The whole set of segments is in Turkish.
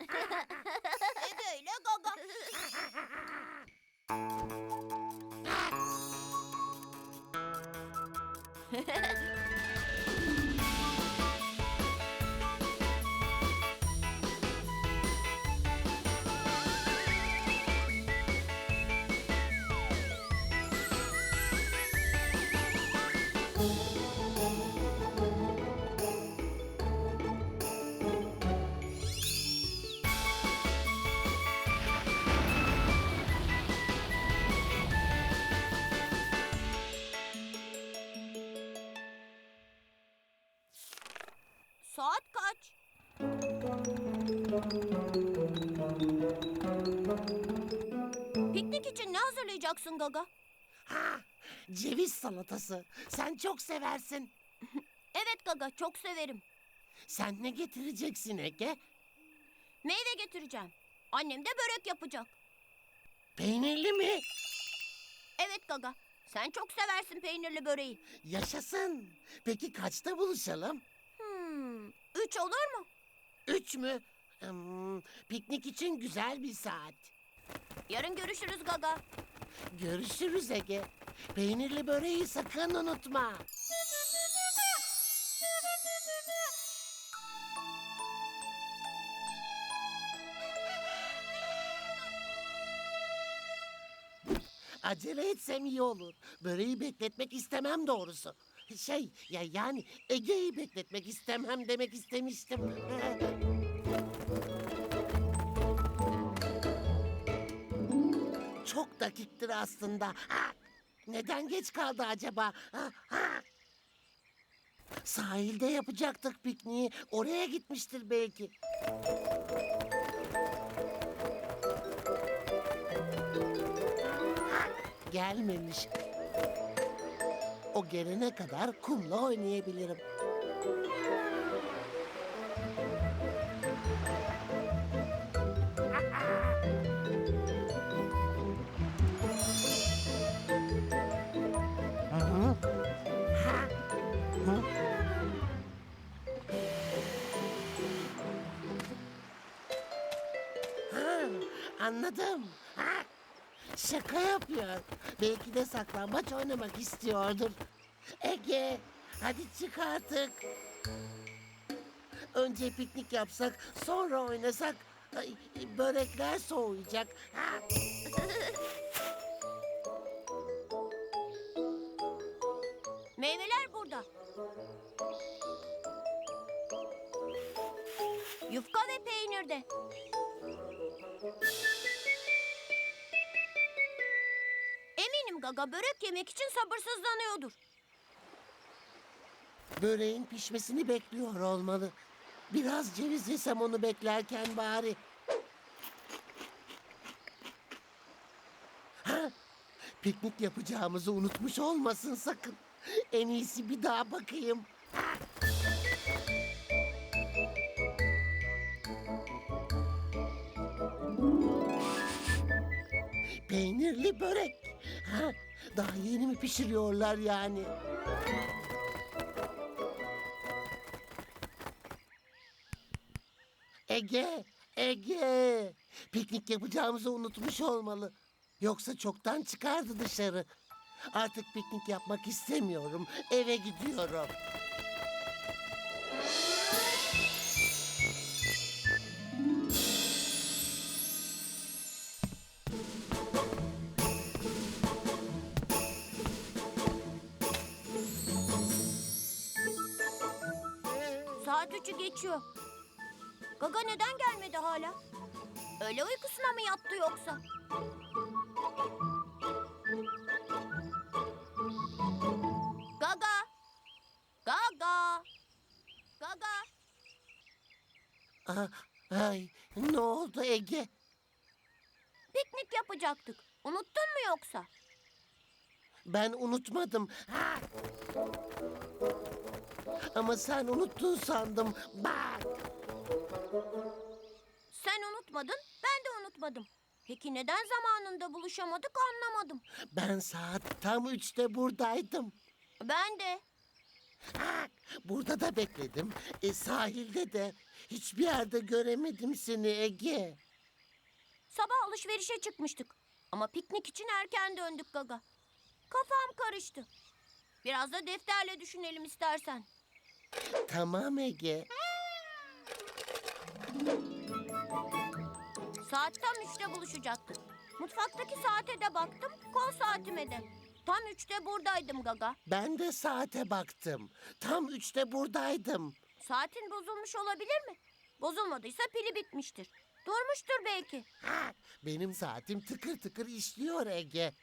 Ege ile Gaga. Piknik için ne hazırlayacaksın Gaga? Ha, ceviz salatası. Sen çok seversin. Evet Gaga, çok severim. Sen ne getireceksin Ege? Meyve getireceğim. Annem de börek yapacak. Peynirli mi? Evet Gaga, sen çok seversin peynirli böreği. Yaşasın. Peki kaçta buluşalım? Hmm, üç olur mu? Üç mü? Hmm, piknik için güzel bir saat. Yarın görüşürüz Gaga. Görüşürüz Ege. Peynirli böreği sakın unutma. Acele etsem iyi olur. Böreği bekletmek istemem doğrusu. Şey ya yani Ege'yi bekletmek istemem demek istemiştim. Çok dakiktir aslında. Neden geç kaldı acaba? Sahilde yapacaktık pikniği. Oraya gitmiştir belki. Gelmemiş. O gelene kadar kumla oynayabilirim. Ha, anladım. Ha. Şaka yapıyor. Belki de saklambaç oynamak istiyordur. Ege, hadi çık artık. Önce piknik yapsak, sonra oynasak. Ay, börekler soğuyacak. Ha. Meyveler burada. Yufka ve peynir de. Gaga börek yemek için sabırsızlanıyordur. Böreğin pişmesini bekliyor olmalı. Biraz ceviz yesem onu beklerken bari. Ha? Piknik yapacağımızı unutmuş olmasın sakın. En iyisi bir daha bakayım. Peynirli börek. Ha? Daha yeni mi pişiriyorlar yani? Ege, Ege. Piknik yapacağımızı unutmuş olmalı. Yoksa çoktan çıkardı dışarı. Artık piknik yapmak istemiyorum. Eve gidiyorum. Geçiyor. Gaga neden gelmedi hala? Öyle uykusuna mı yattı yoksa? Gaga! Gaga! Gaga! Ah, ay, ne oldu Ege? Piknik yapacaktık. Unuttun mu yoksa? Ben unutmadım. Ha! Ama sen unuttun sandım. Bak. Sen unutmadın, ben de unutmadım. Peki neden zamanında buluşamadık anlamadım. Ben saat tam üçte buradaydım. Ben de. Ha, burada da bekledim. E, sahilde de. Hiçbir yerde göremedim seni Ege. Sabah alışverişe çıkmıştık. Ama piknik için erken döndük Gaga. Kafam karıştı. Biraz da defterle düşünelim istersen. Tamam Ege. Saat tam üçte buluşacaktık. Mutfaktaki saate de baktım, kol saatime de. Tam üçte buradaydım Gaga. Ben de saate baktım. Tam üçte buradaydım. Saatin bozulmuş olabilir mi? Bozulmadıysa pili bitmiştir. Durmuştur belki. Ha, benim saatim tıkır tıkır işliyor Ege.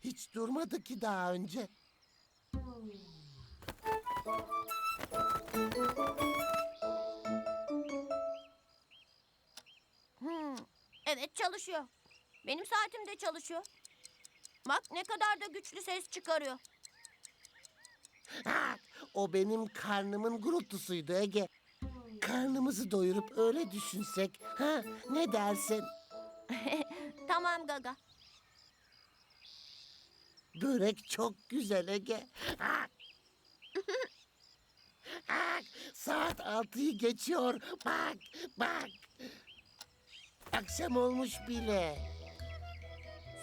Hiç durmadı ki daha önce. Hmm, evet çalışıyor. Benim saatim de çalışıyor. Bak ne kadar da güçlü ses çıkarıyor. Ha, o benim karnımın gurultusuydu Ege. Karnımızı doyurup öyle düşünsek. Ha, ne dersin? Tamam Gaga. Börek çok güzel Ege. Ha. Ha, Saat altıyı geçiyor. Bak, bak. Akşam olmuş bile.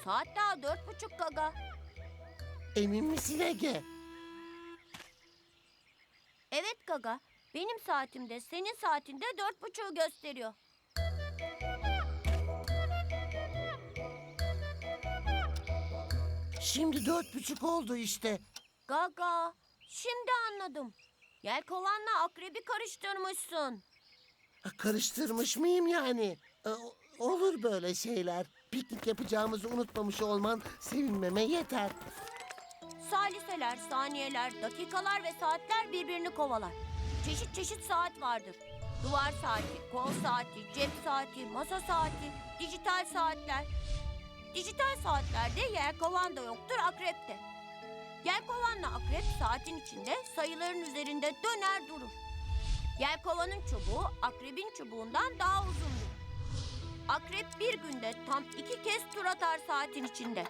Saat daha dört buçuk Gaga. Emin misin Ege? Evet Gaga. Benim saatimde senin saatinde dört buçuğu gösteriyor. Şimdi dört buçuk oldu işte. Gaga. Şimdi anladım. Yelkovanla akrebi karıştırmışsın. Ha, Karıştırmış mıyım yani? E, o- olur böyle şeyler. Piknik yapacağımızı unutmamış olman sevinmeme yeter. Saliseler, saniyeler, dakikalar ve saatler birbirini kovalar. Çeşit çeşit saat vardır. Duvar saati, kol saati, cep saati, masa saati, dijital saatler. Dijital saatlerde yelkovan da yoktur, akrep de. Yelkovanla akrep saatin içinde sayıların üzerinde döner durur. Yelkovanın çubuğu akrebin çubuğundan daha uzundur. Akrep bir günde tam iki kez tur atar saatin içinde.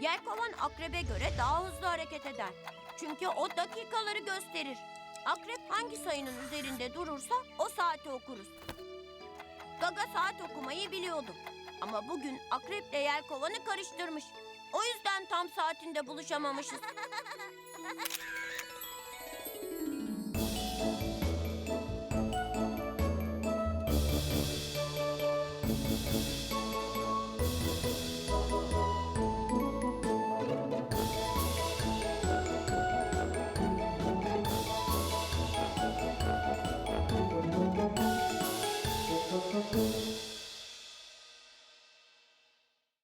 Yelkovan akrebe göre daha hızlı hareket eder. Çünkü o dakikaları gösterir. Akrep hangi sayının üzerinde durursa o saati okuruz. Gaga saat okumayı biliyordu. Ama bugün akreple yelkovanı karıştırmış. O yüzden tam saatinde buluşamamışız.